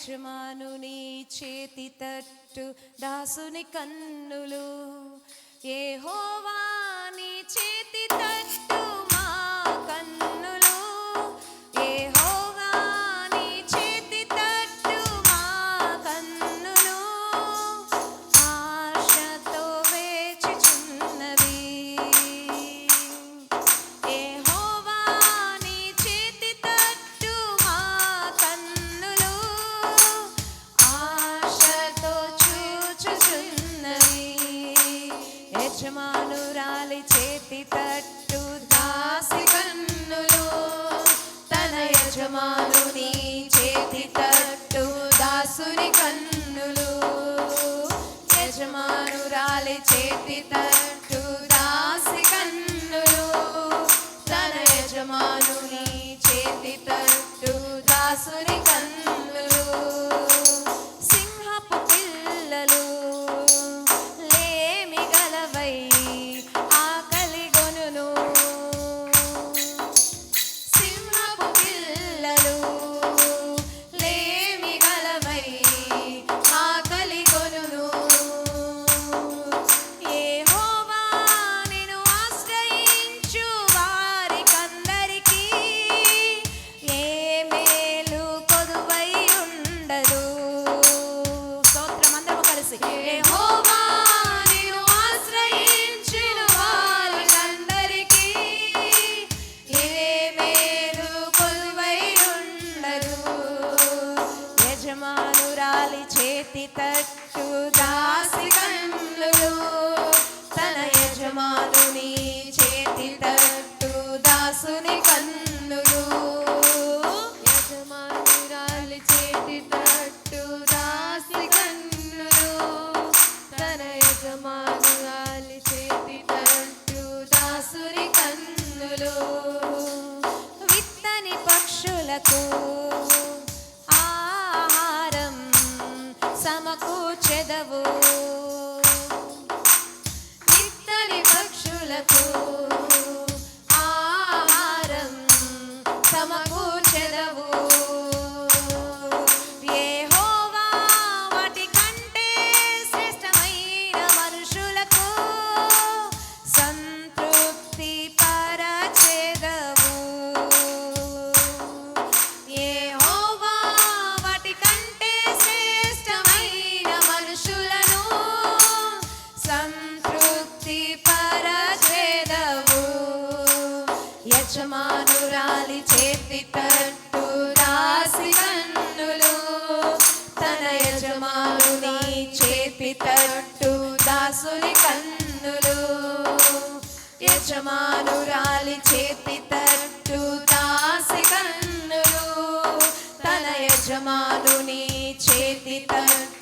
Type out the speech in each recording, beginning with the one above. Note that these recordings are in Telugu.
యజమానుని చేతి తట్టు దాసుని కన్నులు. ఏ హోవాని చే రాలి కన్నులు యజమానురాలి చేతి తరణ్ తట్టు దాసి కన్నులు తన యజమానుని చేతి తట్టు దాసుని కన్నులు యజమానురాలి చేతి తట్టు దాసి కన్నులు తన యజమానురాలి చేతి తట్టు దాసుని కన్నులు విత్తని పక్షులకు యజమానుని చేపితట్టు దాసుని కన్నులు. యజమానురాలి చేపితట్టు దాసి కన్నులు. తన యజమానుని చేతితట్టు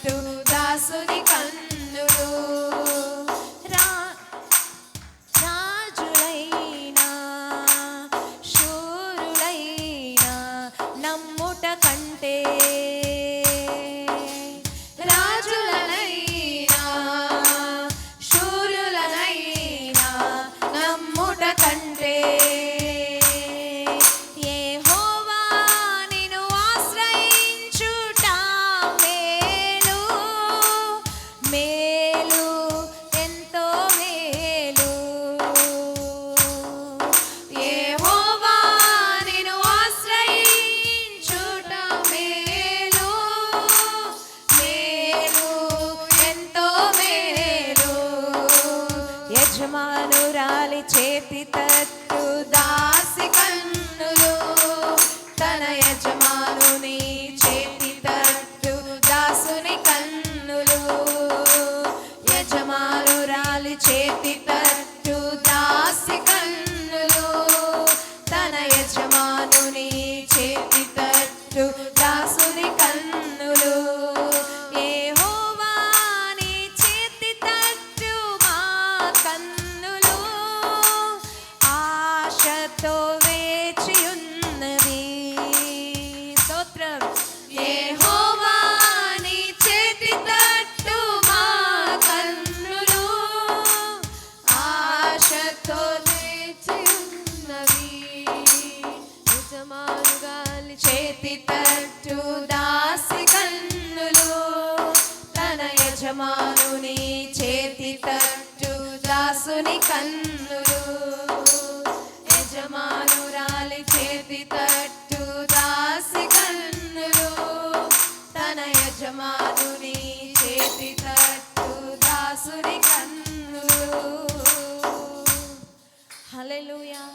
చేతి తత్తు దాసి కన్నులు తన యజమా దాసి కన్నులు తన యజమానుని చేతి తట్టు దాసుని కన్నులు.